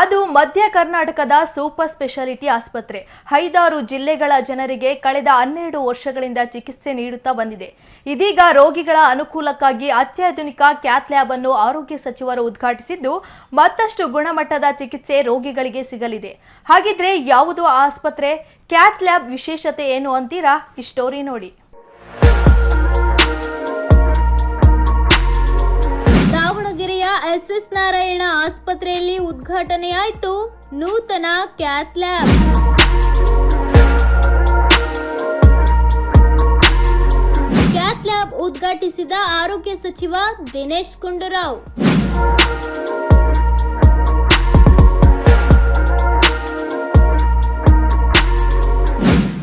ಅದು ಮಧ್ಯ ಕರ್ನಾಟಕದ ಸೂಪರ್ ಸ್ಪೆಷಾಲಿಟಿ ಆಸ್ಪತ್ರೆ. ಐದಾರು ಜಿಲ್ಲೆಗಳ ಜನರಿಗೆ ಕಳೆದ ಹನ್ನೆರಡು ವರ್ಷಗಳಿಂದ ಚಿಕಿತ್ಸೆ ನೀಡುತ್ತಾ ಬಂದಿದೆ. ಇದೀಗ ರೋಗಿಗಳ ಅನುಕೂಲಕ್ಕಾಗಿ ಅತ್ಯಾಧುನಿಕ ಕ್ಯಾತ್ ಲ್ಯಾಬ್ ಅನ್ನು ಆರೋಗ್ಯ ಸಚಿವರು ಉದ್ಘಾಟಿಸಿದ್ದು, ಮತ್ತಷ್ಟು ಗುಣಮಟ್ಟದ ಚಿಕಿತ್ಸೆ ರೋಗಿಗಳಿಗೆ ಸಿಗಲಿದೆ. ಹಾಗಿದ್ರೆ ಯಾವುದು ಆಸ್ಪತ್ರೆ? ಕ್ಯಾತ್ ಲ್ಯಾಬ್ ವಿಶೇಷತೆ ಏನು ಅಂತೀರಾ? ಈ ಸ್ಟೋರಿ ನೋಡಿ. ಎಸ್ ಎಸ್ ನಾರಾಯಣ ಆಸ್ಪತ್ರೆಯಲ್ಲಿ ಉದ್ಘಾಟನೆಯಾಯಿತು. ನೂತನ ಕ್ಯಾತ್ ಲ್ಯಾಬ್. ಕ್ಯಾತ್ ಲ್ಯಾಬ್ ಉದ್ಘಾಟಿಸಿದ ಆರೋಗ್ಯ ಸಚಿವ ದಿನೇಶ್ ಗುಂಡೂರಾವ್.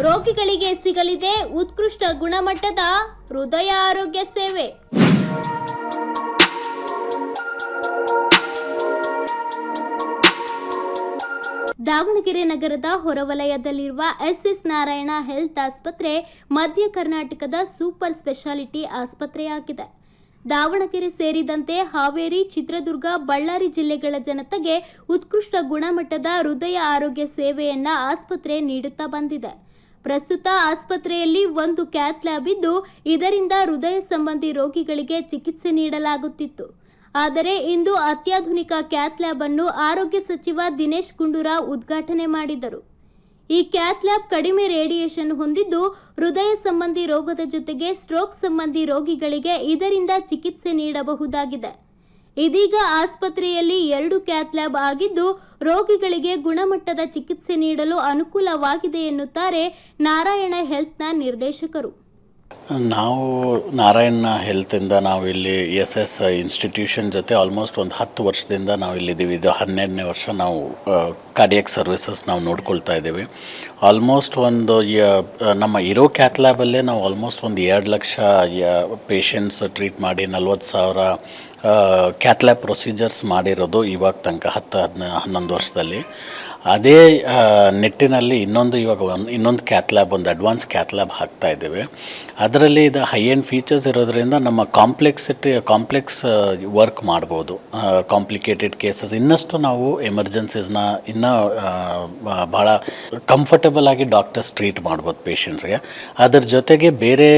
ರೋಗಿಗಳಿಗೆ ಸಿಗಲಿದೆ ಉತ್ಕೃಷ್ಟ ಗುಣಮಟ್ಟದ ಹೃದಯ ಆರೋಗ್ಯ ಸೇವೆ. ದಾವಣಗೆರೆ ನಗರದ ಹೊರವಲಯದಲ್ಲಿರುವ ಎಸ್ ಎಸ್ ನಾರಾಯಣ ಹೆಲ್ತ್ ಆಸ್ಪತ್ರೆ ಮಧ್ಯ ಕರ್ನಾಟಕದ ಸೂಪರ್ ಸ್ಪೆಷಾಲಿಟಿ ಆಸ್ಪತ್ರೆಯಾಗಿದೆ. ದಾವಣಗೆರೆ ಸೇರಿದಂತೆ ಹಾವೇರಿ, ಚಿತ್ರದುರ್ಗ, ಬಳ್ಳಾರಿ ಜಿಲ್ಲೆಗಳ ಜನತೆಗೆ ಉತ್ಕೃಷ್ಟ ಗುಣಮಟ್ಟದ ಹೃದಯ ಆರೋಗ್ಯ ಸೇವೆಯನ್ನ ಆಸ್ಪತ್ರೆ ನೀಡುತ್ತಾ ಬಂದಿದೆ. ಪ್ರಸ್ತುತ ಆಸ್ಪತ್ರೆಯಲ್ಲಿ ಒಂದು ಕ್ಯಾತ್ ಲ್ಯಾಬ್ ಇದ್ದು, ಇದರಿಂದ ಹೃದಯ ಸಂಬಂಧಿ ರೋಗಿಗಳಿಗೆ ಚಿಕಿತ್ಸೆ ನೀಡಲಾಗುತ್ತಿತ್ತು. ಆದರೆ ಇಂದು ಅತ್ಯಾಧುನಿಕ ಕ್ಯಾತ್ ಲ್ಯಾಬ್ ಅನ್ನು ಆರೋಗ್ಯ ಸಚಿವ ದಿನೇಶ್ ಗುಂಡೂರಾವ್ ಉದ್ಘಾಟನೆ ಮಾಡಿದರು. ಈ ಕ್ಯಾತ್ ಲ್ಯಾಬ್ ಕಡಿಮೆ ರೇಡಿಯೇಷನ್ ಹೊಂದಿದ್ದು ಹೃದಯ ಸಂಬಂಧಿ ರೋಗದ ಜೊತೆಗೆ ಸ್ಟ್ರೋಕ್ ಸಂಬಂಧಿ ರೋಗಿಗಳಿಗೆ ಇದರಿಂದ ಚಿಕಿತ್ಸೆ ನೀಡಬಹುದಾಗಿದೆ. ಇದೀಗ ಆಸ್ಪತ್ರೆಯಲ್ಲಿ ಎರಡು ಕ್ಯಾತ್ ಲ್ಯಾಬ್ ಆಗಿದ್ದು ರೋಗಿಗಳಿಗೆ ಗುಣಮಟ್ಟದ ಚಿಕಿತ್ಸೆ ನೀಡಲು ಅನುಕೂಲವಾಗಿದೆ ಎನ್ನುತ್ತಾರೆ ನಾರಾಯಣ ಹೆಲ್ತ್ನ ನಿರ್ದೇಶಕರು. ನಾವು ನಾರಾಯಣ ಹೆಲ್ತಿಂದ ನಾವು ಇಲ್ಲಿ ಎಸ್ ಎಸ್ ಇನ್ಸ್ಟಿಟ್ಯೂಷನ್ ಜೊತೆ ಆಲ್ಮೋಸ್ಟ್ ಒಂದು ಹತ್ತು ವರ್ಷದಿಂದ ನಾವು ಇಲ್ಲಿದ್ದೀವಿ. ಇದು ಹನ್ನೆರಡನೇ ವರ್ಷ ನಾವು ಕಾರ್ಡಿಯಕ್ ಸರ್ವಿಸಸ್ ನಾವು ನೋಡ್ಕೊಳ್ತಾ ಇದ್ದೀವಿ. ಆಲ್ಮೋಸ್ಟ್ ಒಂದು ನಮ್ಮ ಇರೋ ಕ್ಯಾತ್ಲ್ಯಾಬಲ್ಲೇ ನಾವು ಆಲ್ಮೋಸ್ಟ್ ಒಂದು ಎರಡು ಲಕ್ಷ ಪೇಷಂಟ್ಸ್ ಟ್ರೀಟ್ ಮಾಡಿ ನಲ್ವತ್ತು ಸಾವಿರ ಕ್ಯಾತ್ಲ್ಯಾಬ್ ಪ್ರೊಸೀಜರ್ಸ್ ಮಾಡಿರೋದು ಇವಾಗ ತನಕ ಹತ್ತು, ಹದಿನ, ಹನ್ನೊಂದು ವರ್ಷದಲ್ಲಿ. ಅದೇ ನಿಟ್ಟಿನಲ್ಲಿ ಇನ್ನೊಂದು ಇವಾಗ ಒಂದು, ಇನ್ನೊಂದು ಕ್ಯಾತ್ಲ್ಯಾಬ್ ಒಂದು ಅಡ್ವಾನ್ಸ್ ಕ್ಯಾತ್ಲ್ಯಾಬ್ ಹಾಕ್ತಾ ಇದ್ದೇವೆ. ಅದರಲ್ಲಿ ಇದು ಹೈ ಎಂಡ್ ಫೀಚರ್ಸ್ ಇರೋದರಿಂದ ನಮ್ಮ ಕಾಂಪ್ಲೆಕ್ಸಿಟಿ ಕಾಂಪ್ಲೆಕ್ಸ್ ವರ್ಕ್ ಮಾಡ್ಬೋದು. ಕಾಂಪ್ಲಿಕೇಟೆಡ್ ಕೇಸಸ್ ಇನ್ನಷ್ಟು ನಾವು ಎಮರ್ಜೆನ್ಸೀಸ್ನ ಇನ್ನೂ ಭಾಳ ಕಂಫರ್ಟಬಲ್ ಆಗಿ ಡಾಕ್ಟರ್ಸ್ ಟ್ರೀಟ್ ಮಾಡ್ಬೋದು ಪೇಷಂಟ್ಸ್ಗೆ ಅದ್ರ ಜೊತೆಗೆ ಬೇರೆ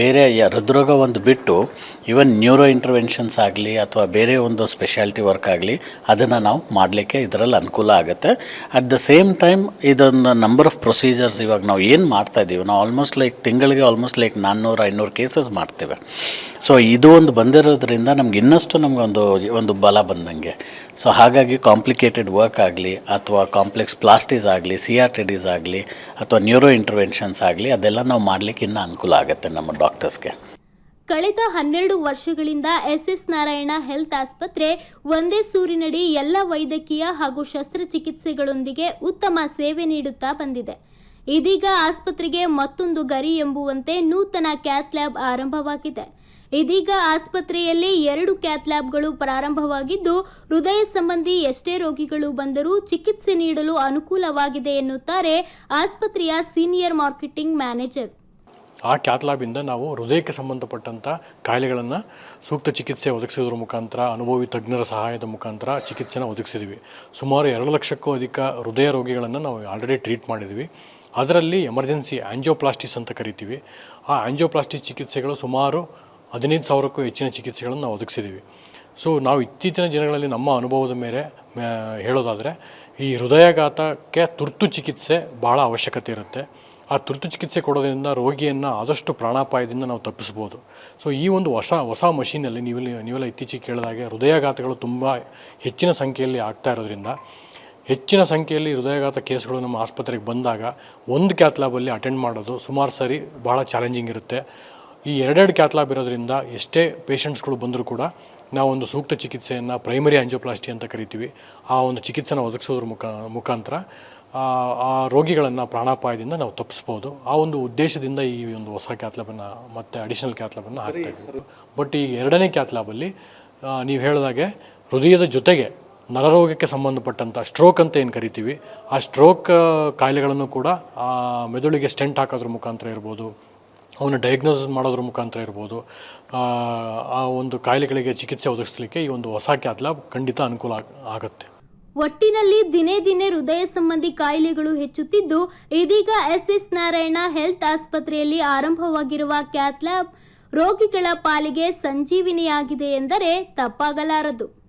ಬೇರೆ ಹೃದ್ರೋಗ ಒಂದು ಬಿಟ್ಟು ಈವನ್ ನ್ಯೂರೋ ಇಂಟರ್ವೆನ್ಷನ್ಸ್ ಆಗಲಿ ಅಥವಾ ಬೇರೆ ಒಂದು ಸ್ಪೆಷಾಲಿಟಿ ವರ್ಕ್ ಆಗಲಿ ಅದನ್ನು ನಾವು ಮಾಡಲಿಕ್ಕೆ ಇದರಲ್ಲಿ ಅನುಕೂಲ ಆಗುತ್ತೆ. ಅಟ್ ದ ಸೇಮ್ ಟೈಮ್ ಇದೊಂದು ನಂಬರ್ ಆಫ್ ಪ್ರೊಸೀಜರ್ಸ್ ಇವಾಗ ನಾವು ಏನು ಮಾಡ್ತಾ ಇದ್ದೀವಿ ನಾವು ಆಲ್ಮೋಸ್ಟ್ ಲೈಕ್ ತಿಂಗಳಿಗೆ ಆಲ್ಮೋಸ್ಟ್ ಲೈಕ್ ನಾನ್ನೂರು, ಐನೂರು ಕೇಸಸ್ ಮಾಡ್ತೇವೆ. ಸೊ ಇದು ಒಂದು ಬಂದಿರೋದ್ರಿಂದ ನಮ್ಗೆ ಇನ್ನಷ್ಟು ನಮಗೊಂದು ಒಂದು ಬಲ ಬಂದಂಗೆ. ಸೊ ಹಾಗಾಗಿ ಕಾಂಪ್ಲಿಕೇಟೆಡ್ ವರ್ಕ್ ಆಗಲಿ ಅಥವಾ ಕಾಂಪ್ಲೆಕ್ಸ್ ಪ್ಲಾಸ್ಟೀಸ್ ಆಗಲಿ ಸಿ ಆರ್ ಟಿ ಡಿಸ್ ಆಗಲಿ ಅಥವಾ ನ್ಯೂರೋ ಇಂಟರ್ವೆನ್ಷನ್ಸ್ ಆಗಲಿ ಅದೆಲ್ಲ ನಾವು ಮಾಡಲಿಕ್ಕೆ ಇನ್ನೂ ಅನುಕೂಲ ಆಗುತ್ತೆ ನಮ್ಮ ಡಾಕ್ಟರ್ಸ್ಗೆ ಕಳೆದ ಹನ್ನೆರಡು ವರ್ಷಗಳಿಂದ ಎಸ್ ಎಸ್ ನಾರಾಯಣ ಹೆಲ್ತ್ ಆಸ್ಪತ್ರೆ ಒಂದೇ ಸೂರಿನಡಿ ಎಲ್ಲ ವೈದ್ಯಕೀಯ ಹಾಗೂ ಶಸ್ತ್ರಚಿಕಿತ್ಸೆಗಳೊಂದಿಗೆ ಉತ್ತಮ ಸೇವೆ ನೀಡುತ್ತಾ ಬಂದಿದೆ. ಇದೀಗ ಆಸ್ಪತ್ರೆಗೆ ಮತ್ತೊಂದು ಗರಿ ಎಂಬುವಂತೆ ನೂತನ ಕ್ಯಾತ್ ಲ್ಯಾಬ್ ಆರಂಭವಾಗಿದೆ. ಇದೀಗ ಆಸ್ಪತ್ರೆಯಲ್ಲಿ ಎರಡು ಕ್ಯಾತ್ ಲ್ಯಾಬ್ಗಳು ಪ್ರಾರಂಭವಾಗಿದ್ದು, ಹೃದಯ ಸಂಬಂಧಿ ಎಷ್ಟೇ ರೋಗಿಗಳು ಬಂದರೂ ಚಿಕಿತ್ಸೆ ನೀಡಲು ಅನುಕೂಲವಾಗಿದೆ ಎನ್ನುತ್ತಾರೆ ಆಸ್ಪತ್ರೆಯ ಸೀನಿಯರ್ ಮಾರ್ಕೆಟಿಂಗ್ ಮ್ಯಾನೇಜರ್. ಆ ಕ್ಯಾತ್ಲಾಬಿಂದ ನಾವು ಹೃದಯಕ್ಕೆ ಸಂಬಂಧಪಟ್ಟಂಥ ಕಾಯಿಲೆಗಳನ್ನು ಸೂಕ್ತ ಚಿಕಿತ್ಸೆ ಒದಗಿಸೋದ್ರ ಮುಖಾಂತರ, ಅನುಭವಿ ತಜ್ಞರ ಸಹಾಯದ ಮುಖಾಂತರ ಚಿಕಿತ್ಸೆನ ಒದಗಿಸಿದ್ವಿ. ಸುಮಾರು ಎರಡು ಲಕ್ಷಕ್ಕೂ ಅಧಿಕ ಹೃದಯ ರೋಗಿಗಳನ್ನು ನಾವು ಆಲ್ರೆಡಿ ಟ್ರೀಟ್ ಮಾಡಿದ್ವಿ. ಅದರಲ್ಲಿ ಎಮರ್ಜೆನ್ಸಿ ಆ್ಯಂಜಿಯೋಪ್ಲಾಸ್ಟಿಸ್ ಅಂತ ಕರಿತೀವಿ. ಆ ಆ್ಯಂಜಿಯೋಪ್ಲಾಸ್ಟಿಸ್ ಚಿಕಿತ್ಸೆಗಳು ಸುಮಾರು ಹದಿನೈದು ಸಾವಿರಕ್ಕೂ ಹೆಚ್ಚಿನ ಚಿಕಿತ್ಸೆಗಳನ್ನು ನಾವು ಒದಗಿಸಿದ್ದೀವಿ ಸೊ ನಾವು ಇತ್ತೀಚಿನ ದಿನಗಳಲ್ಲಿ ನಮ್ಮ ಅನುಭವದ ಮೇಲೆ ಹೇಳೋದಾದರೆ ಈ ಹೃದಯಾಘಾತಕ್ಕೆ ತುರ್ತು ಚಿಕಿತ್ಸೆ ಭಾಳ ಅವಶ್ಯಕತೆ ಇರುತ್ತೆ. ಆ ತುರ್ತು ಚಿಕಿತ್ಸೆ ಕೊಡೋದ್ರಿಂದ ರೋಗಿಯನ್ನು ಆದಷ್ಟು ಪ್ರಾಣಾಪಾಯದಿಂದ ನಾವು ತಪ್ಪಿಸ್ಬೋದು. ಸೊ ಈ ಒಂದು ಹೊಸ ಹೊಸ ಮಷೀನಲ್ಲಿ ನೀವೆಲ್ಲ ನೀವೆಲ್ಲ ಇತ್ತೀಚೆಗೆ ಕೇಳಿದಾಗೆ ಹೃದಯಾಘಾತಗಳು ತುಂಬ ಹೆಚ್ಚಿನ ಸಂಖ್ಯೆಯಲ್ಲಿ ಆಗ್ತಾ ಇರೋದ್ರಿಂದ, ಹೆಚ್ಚಿನ ಸಂಖ್ಯೆಯಲ್ಲಿ ಹೃದಯಾಘಾತ ಕೇಸ್ಗಳು ನಮ್ಮ ಆಸ್ಪತ್ರೆಗೆ ಬಂದಾಗ ಒಂದು ಕ್ಯಾತ್ಲಾಬಲ್ಲಿ ಅಟೆಂಡ್ ಮಾಡೋದು ಸುಮಾರು ಸರಿ ಭಾಳ ಚಾಲೆಂಜಿಂಗ್ ಇರುತ್ತೆ. ಈ ಎರಡೆರಡು ಕ್ಯಾತ್ ಲ್ಯಾಬ್ ಇರೋದ್ರಿಂದ ಎಷ್ಟೇ ಪೇಷಂಟ್ಸ್ಗಳು ಬಂದರೂ ಕೂಡ ನಾವೊಂದು ಸೂಕ್ತ ಚಿಕಿತ್ಸೆಯನ್ನು ಪ್ರೈಮರಿ ಆಂಜಿಯೋಪ್ಲಾಸ್ಟಿ ಅಂತ ಕರಿತೀವಿ. ಆ ಒಂದು ಚಿಕಿತ್ಸೆನ ಒದಗಿಸೋದ್ರ ಮುಖ, ಮುಖಾಂತರ ಆ ರೋಗಿಗಳನ್ನು ಪ್ರಾಣಾಪಾಯದಿಂದ ನಾವು ತಪ್ಪಿಸ್ಬೋದು. ಆ ಒಂದು ಉದ್ದೇಶದಿಂದ ಈ ಒಂದು ಹೊಸ ಕ್ಯಾತ್ಲಾಬನ್ನು ಮತ್ತೆ ಅಡಿಷನಲ್ ಕ್ಯಾತ್ಲಾಬನ್ನು ಹಾಕ್ತಾ ಇದ್ದೀವಿ. ಬಟ್ ಈ ಎರಡನೇ ಕ್ಯಾತ್ಲಾಬಲ್ಲಿ ನೀವು ಹೇಳಿದಾಗೆ ಹೃದಯದ ಜೊತೆಗೆ ನರರೋಗಕ್ಕೆ ಸಂಬಂಧಪಟ್ಟಂಥ ಸ್ಟ್ರೋಕ್ ಅಂತ ಏನು ಕರಿತೀವಿ ಆ ಸ್ಟ್ರೋಕ್ ಕಾಯಿಲೆಗಳನ್ನು ಕೂಡ ಆ ಮೆದುಳಿಗೆ ಸ್ಟೆಂಟ್ ಹಾಕೋದ್ರ ಮುಖಾಂತರ ಇರ್ಬೋದು ಅವನ್ನ ಡಯಾಗ್ನೋಸಿಸ್ ಮಾಡೋದ್ರ ಮುಖಾಂತರ ಇರ್ಬೋದು ಆ, ಆ ಒಂದು ಕಾಯಿಲೆಗಳಿಗೆ ಚಿಕಿತ್ಸೆ ಒದಗಿಸ್ಲಿಕ್ಕೆ ಈ ಒಂದು ಹೊಸ ಕ್ಯಾತ್ಲಾಬ್ ಖಂಡಿತ ಅನುಕೂಲ ಆಗುತ್ತೆ. ಒಟ್ಟಿನಲ್ಲಿ ದಿನೇ ದಿನೇ ಹೃದಯ ಸಂಬಂಧಿ ಕಾಯಿಲೆಗಳು ಹೆಚ್ಚುತ್ತಿದ್ದು, ಇದೀಗ ಎಸ್ಎಸ್ ನಾರಾಯಣ ಹೆಲ್ತ್ ಆಸ್ಪತ್ರೆಯಲ್ಲಿ ಆರಂಭವಾಗಿರುವ ಕ್ಯಾಥ್ ಲ್ಯಾಬ್ ರೋಗಿಗಳ ಪಾಲಿಗೆ ಸಂಜೀವಿನಿಯಾಗಿದೆ ಎಂದರೆ ತಪ್ಪಾಗಲಾರದು.